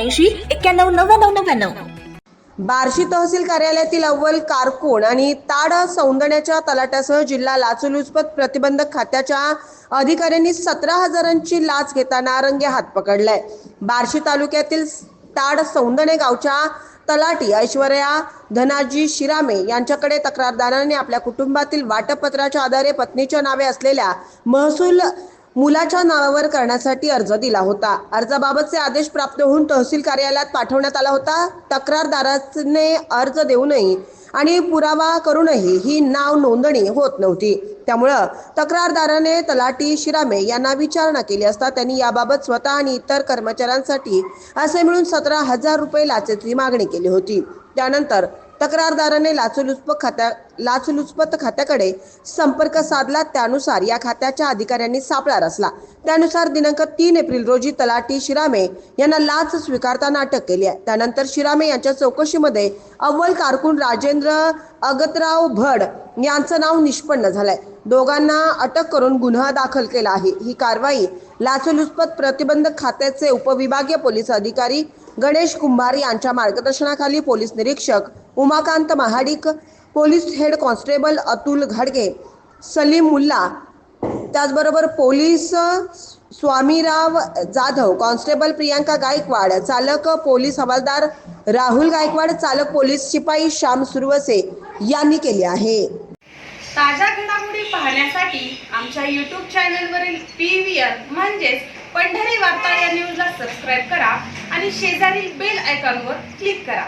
ब्याऐंशी एक्क्याण्णव नव्याण्णव नव्याण्णव. बार्शी तहसील कार्यालयातील अव्वल कारकून आणि ताड सौंदण्याच्या तलाट्यासह जिल्हा लाचलुचपत प्रतिबंधक खात्याच्या अधिकाऱ्यांनी सतरा हजारांची लाच घेताना रंगे हात पकडलाय बार्शी तालुक्यातील ताड सौंदणे गावच्या तलाटी ऐश्वर्या धनाजी शिरामे यांच्याकडे तक्रारदाराने आपल्या कुटुंबातील वाटपत्राच्या आधारे पत्नीच्या नावे असलेल्या महसूल मुलाच्या नावावर करण्यासाठी अर्ज दिला होता. अर्जाबाबतचे आदेश प्राप्त होऊन तहसील कार्यालयात पाठवण्यात आला होता. तक्रारदाराने अर्ज देऊनही आणि पुरावा करूनही ही नाव नोंदणी होत नव्हती. त्यामुळं तक्रारदाराने तलाटी शिरामे यांना विचारणा केली असता त्यांनी याबाबत स्वतः आणि इतर कर्मचाऱ्यांसाठी असे मिळून सतरा हजार रुपये लाचेची मागणी केली होती. त्यानंतर तक्रारदाराने लाचलुचपत खात्या लाचलुचपत खात्याकडे संपर्क साधला. त्यानुसार या खात्याच्या अधिकाऱ्यांनी सापळा रचला. त्यानुसार दिनांक तीन एप्रिल रोजी तलाठी शिरामे यांना लाच स्वीकारताना अटक केली आहे. त्यानंतर शिरामे यांच्या चौकशीमध्ये अव्वल कारकून राजेंद्र अगतराव भड यांचं नाव निष्पन्न झालंय. दोघांना अटक करून गुन्हा दाखल केला आहे. ही कारवाई लाचलुचपत प्रतिबंधक खात्याचे उपविभागीय पोलीस अधिकारी गणेश कुंभार यांच्या मार्गदर्शनाखाली पोलीस निरीक्षक Umakant Mahadik police head constable Atul घाडगे सलीम मुल्ला त्याचबरोबर पोलीस स्वामीराव जाधव कॉन्स्टेबल प्रियांका गायकवाड चालक पोलीस हवालदार राहुल गायकवाड चालक पोलीस शिपाई श्याम सुरवसे यांनी केले आहे. ताज्या घडामोडी पाहण्यासाठी आमच्या यूट्यूब चॅनलवरील पी व्ही आर म्हणजेच पंढरी वार्ता या न्यूजला सबस्क्राईब करा आणि शेजारील बेल आयकॉनवर क्लिक करा.